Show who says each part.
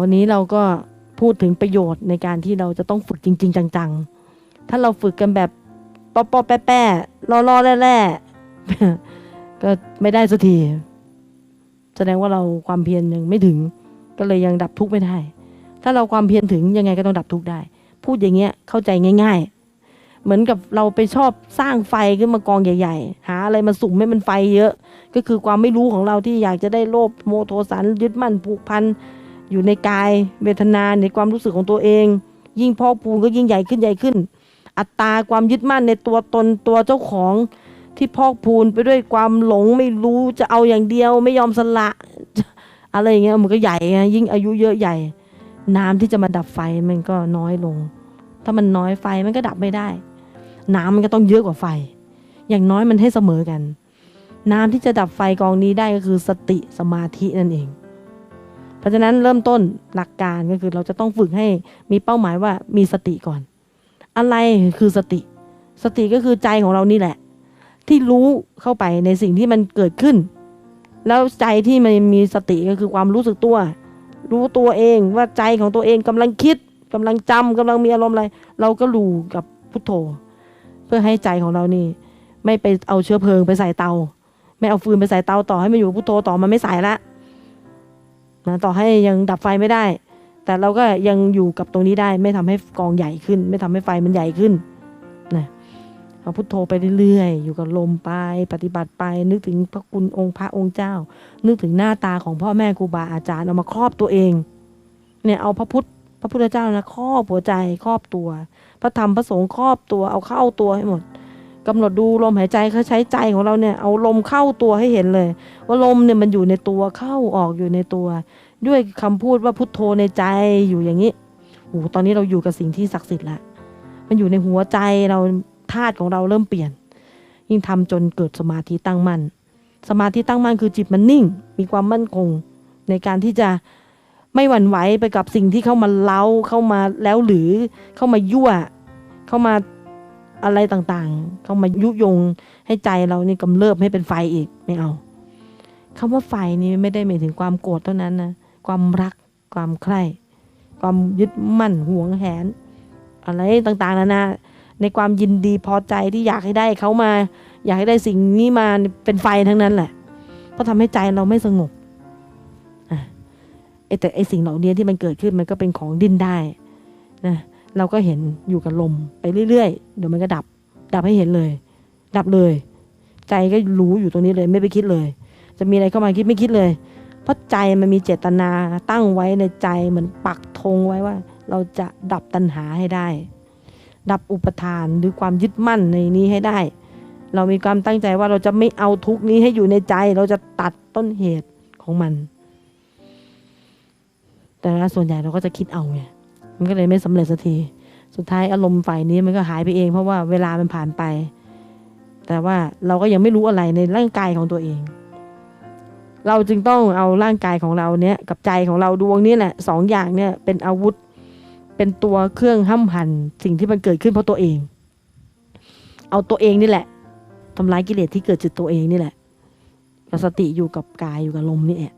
Speaker 1: วันนี้เราก็พูดถึงประโยชน์ในการที่เราจะต้องฝึกจริง ๆ จัง ๆ ถ้าเราฝึกกันแบบป๊อปๆแป้ๆล่อๆแร่ๆก็ไม่ได้สักทีแสดงว่าเราความเพียรยังไม่ถึง ก็เลยยังดับทุกข์ไม่ได้ ถ้าเราความเพียรถึงยังไงก็ต้องดับทุกข์ได้ พูดอย่างเงี้ยเข้าใจง่าย ๆ เหมือนกับเราไปชอบสร้างไฟขึ้นมากองใหญ่ ๆ หาอะไรมาสุ่มให้มันไฟเยอะ ก็คือความไม่รู้ของเราที่อยากจะได้โลภโมโทสันยึดมั่นผูกพัน อยู่ในกายเวทนาในความรู้สึกของตัวเอง ยิ่งพอกพูนก็ยิ่งใหญ่ขึ้นใหญ่ขึ้น อัตตราความยึดมั่นในตัวตนตัวเจ้าของที่พอกพูนไปด้วยความหลงไม่รู้จะเอาอย่างเดียว ไม่ยอมสละอะไรอย่างเงี้ยมันก็ใหญ่ไงยิ่งอายุเยอะใหญ่ น้ำที่จะมาดับไฟมันก็น้อยลง ถ้ามันน้อยไฟมันก็ดับไม่ได้ น้ำมันก็ต้องเยอะกว่าไฟ อย่างน้อยมันให้เสมอกัน น้ำที่จะดับไฟกองนี้ได้ก็คือสติสมาธินั่นเอง เพราะฉะนั้นเริ่มต้นหลักการก็คือเราจะต้องฝึกให้มีเป้าหมายว่ามีสติก่อน อะไรคือสติ สติก็คือใจของเรานี่แหละ ที่รู้เข้าไปในสิ่งที่มันเกิดขึ้น แล้วใจที่มันมีสติก็คือความรู้สึกตัว รู้ตัวเองว่าใจของตัวเองกำลังคิดกำลังจำกำลังมีอารมณ์อะไร เราก็รู้กับพุทโธ เพื่อให้ใจของเรานี่ ไม่ไปเอาเชื้อเพลิงไปใส่เตา ไม่เอาฟืนไปใส่เตาต่อให้มันอยู่พุทโธต่อมันไม่ใส่ละ นะต่อให้ยังดับไฟไม่ได้ แต่เราก็ยังอยู่กับตรงนี้ได้ ไม่ทำให้กองใหญ่ขึ้น ไม่ทำให้ไฟมันใหญ่ขึ้นนะเอาพุทโธไปเรื่อยๆ อยู่กับลมไป ปฏิบัติไป นึกถึงพระคุณองค์พระองค์เจ้า นึกถึงหน้าตาของพ่อแม่ครูบาอาจารย์เอามาครอบตัวเอง เนี่ยเอาพระพุทธพระพุทธเจ้านะครอบหัวใจครอบตัว พระธรรมพระสงฆ์ครอบตัวเอาเข้าตัวให้หมด กำหนดดูลมหายใจเขาใช้ใจของเราเนี่ยเอาลมเข้าตัวให้เห็นเลย ว่าลมเนี่ยมันอยู่ในตัวเข้าออกอยู่ในตัว ด้วยคำพูดว่าพุทโธในใจอยู่อย่างนี้โอ้โหตอนนี้เราอยู่กับสิ่งที่ศักดิ์สิทธิ์ละมันอยู่ในหัวใจเราธาตุของเราเริ่มเปลี่ยน ยิ่งทำจนเกิดสมาธิตั้งมั่นสมาธิตั้งมั่นคือจิตมันนิ่ง มีความมั่นคง ในการที่จะไม่หวั่นไหวไปกับสิ่งที่เข้ามาเล้าเข้ามาแล้วหรือเข้ามายั่ว เข้ามา อะไรต่างๆ เข้ามายุยงให้ใจเรานี่กำเริบให้เป็นไฟอีกไม่เอาคำว่าไฟนี่ไม่ได้หมายถึงความโกรธเท่านั้นนะความรักความใคร่ความยึดมั่นหวงแหน อะไรต่างๆนานาในความยินดีพอใจที่อยากให้ได้เขามา อยากให้ได้สิ่งนี้มาเป็นไฟทั้งนั้นแหละเพราะทำให้ใจเราไม่สงบอะไอแต่ไอสิ่งเหล่านี้ที่มันเกิดขึ้นมันก็เป็นของดิ้นได้นะ เราก็เห็นอยู่กับลมไปเรื่อยๆ เดี๋ยวมันก็ดับ ดับให้เห็นเลย ดับเลย ใจก็รู้อยู่ตรงนี้เลยไม่ไปคิดเลย จะมีอะไรเข้ามาคิดไม่คิดเลย เพราะใจมันมีเจตนาตั้งไว้ในใจเหมือนปักธงไว้ว่า เราจะดับตัณหาให้ได้ ดับอุปทานหรือความยึดมั่นในนี้ให้ได้ เรามีความตั้งใจว่าเราจะไม่เอาทุกนี้ให้อยู่ในใจ เราจะตัดต้นเหตุของมัน แต่ละส่วนใหญ่เราก็จะคิดเอาไง มันก็เลยไม่สำเร็จสักที สุดท้ายอารมณ์ฝ่ายนี้มันก็หายไปเอง เพราะว่าเวลามันผ่านไป แต่ว่าเราก็ยังไม่รู้อะไรในร่างกายของตัวเอง เราจึงต้องเอาร่างกายของเราเนี้ยกับใจของเราดวงนี้แหละสองอย่างเนี่ยเป็นอาวุธ เป็นตัวเครื่องห้ำหันสิ่งที่มันเกิดขึ้นเพราะตัวเอง เอาตัวเองนี่แหละทำลายกิเลสที่เกิดจากตัวเองนี่แหละสติอยู่กับกายอยู่กับลมนี่แหละ